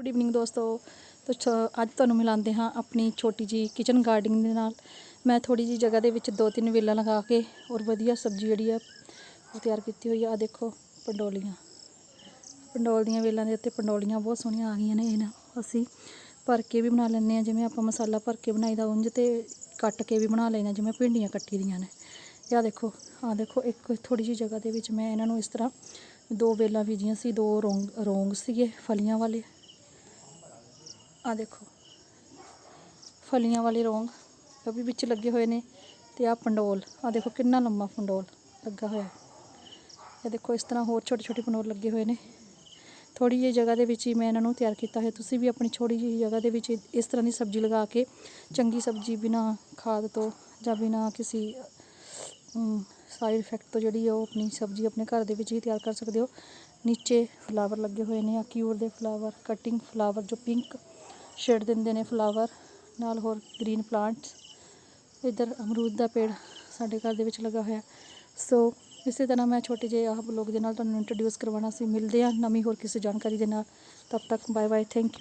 Good evening ਦੋਸਤੋ। ਤੋ ਅੱਜ ਤੁਹਾਨੂੰ ਮਿਲਾਉਂਦੇ ਹਾਂ ਆਪਣੀ ਛੋਟੀ ਜੀ ਕਿਚਨ ਗਾਰਡਨਿੰਗ ਦੇ ਨਾਲ। ਮੈਂ ਥੋੜੀ ਜੀ ਜਗ੍ਹਾ ਦੇ ਵਿੱਚ ਦੋ ਤਿੰਨ ਵੇਲਾਂ ਲਗਾ ਕੇ ਔਰ ਵਧੀਆ ਸਬਜ਼ੀ ਜਿਹੜੀ ਆ ਉਹ ਤਿਆਰ ਕੀਤੀ ਹੋਈ ਆ। ਆਹ ਦੇਖੋ, ਪੰਡੋਲੀਆਂ। ਪੰਡੋਲ ਦੀਆਂ ਵੇਲਾਂ ਦੇ ਉੱਤੇ ਪੰਡੋਲੀਆਂ ਬਹੁਤ ਸੋਹਣੀਆਂ ਆ ਗਈਆਂ ਨੇ ਇਹਨਾਂ ਅਸੀਂ ਭਰ ਕੇ ਵੀ ਬਣਾ ਲੈਂਦੇ ਆ ਜਿਵੇਂ ਆਪਾਂ ਮਸਾਲਾ ਭਰ ਕੇ ਬਣਾਈਦਾ ਉਂਝ ਤੇ ਕੱਟ ਕੇ ਵੀ ਬਣਾ ਲੈਣਾ ਜਿਵੇਂ ਭਿੰਡੀਆਂ ਕੱਟੀ ਦੀਆਂ ਨੇ। ਇਹ ਦੇਖੋ, ਆਹ ਦੇਖੋ, ਇੱਕ ਥੋੜੀ ਜਿਹੀ ਜਗ੍ਹਾ ਦੇ ਵਿੱਚ ਮੈਂ ਇਹਨਾਂ ਨੂੰ ਇਸ ਤਰ੍ਹਾਂ ਦੋ ਵੇਲਾਂ ਬੀਜੀਆਂ ਸੀ, ਦੋ ਰੋਂਗ ਰੋਂਗ ਸੀਗੇ ਫਲੀਆਂ ਵਾਲੇ। ਆ ਦੇਖੋ। ਫਲੀਆਂ ਵਾਲੇ ਰੋਂਗ, ਉਹ ਵੀ ਵਿੱਚ ਲੱਗੇ ਹੋਏ ਨੇ ਤੇ ਆ ਪੰਡੋਲ ਆ ਦੇਖੋ ਕਿੰਨਾ ਲੰਮਾ ਪੰਡੋਲ ਲੱਗਾ ਹੋਇਆ। ਇਹ ਦੇਖੋ ਇਸ ਤਰ੍ਹਾਂ ਹੋਰ ਛੋਟੇ ਛੋਟੇ ਪੰਡੋਲ ਲੱਗੇ ਹੋਏ ਨੇ। ਥੋੜੀ ਜਿਹੀ ਜਗ੍ਹਾ ਦੇ ਵਿੱਚ ਹੀ ਮੈਂ ਇਹਨਾਂ ਨੂੰ ਤਿਆਰ ਕੀਤਾ ਹੈ ਤੁਸੀਂ ਵੀ ਆਪਣੀ ਛੋਟੀ ਜਿਹੀ ਜਗ੍ਹਾ ਦੇ ਵਿੱਚ ਇਸ ਤਰ੍ਹਾਂ ਦੀ ਸਬਜ਼ੀ ਲਗਾ ਕੇ, ਚੰਗੀ ਸਬਜ਼ੀ ਬਿਨਾ ਖਾਦ ਤੋਂ ਜਾਂ ਬਿਨਾ ਕਿਸੇ ਸਾਈਡ ਇਫੈਕਟ ਤੋਂ ਜਿਹੜੀ ਆ ਉਹ ਆਪਣੀ ਸਬਜ਼ੀ ਆਪਣੇ ਘਰ ਦੇ ਵਿੱਚ ਹੀ ਤਿਆਰ ਕਰ ਸਕਦੇ ਹੋ। ਨੀਚੇ ਫਲਾਵਰ ਲੱਗੇ ਹੋਏ ਨੇ ਆ ਕਿਊਰ ਦੇ ਫਲਾਵਰ ਕਟਿੰਗ ਫਲਾਵਰ ਜੋ ਪਿੰਕ ਸ਼ੇਡ ਦਿੰਦੇ ਨੇ ਫਲਾਵਰ ਨਾਲ ਹੋਰ ਗ੍ਰੀਨ ਪਲਾਂਟਸ ਇੱਧਰ ਅਮਰੂਦ ਦਾ ਪੇੜ ਸਾਡੇ ਘਰ ਦੇ ਵਿੱਚ ਲੱਗਾ ਹੋਇਆ। ਸੋ ਇਸੇ ਤਰ੍ਹਾਂ ਮੈਂ ਛੋਟੇ ਜਿਹੇ ਆਹ ਬਲੌਗ ਦੇ ਨਾਲ ਤੁਹਾਨੂੰ ਇੰਟਰੋਡਿਊਸ ਕਰਵਾਉਣਾ ਸੀ। ਮਿਲਦੇ ਆ ਨਵੀਂ ਹੋਰ ਕਿਸੇ ਜਾਣਕਾਰੀ ਦੇ ਨਾਲ। ਤਬ ਤੱਕ ਬਾਏ ਬਾਏ ਥੈਂਕ ਯੂ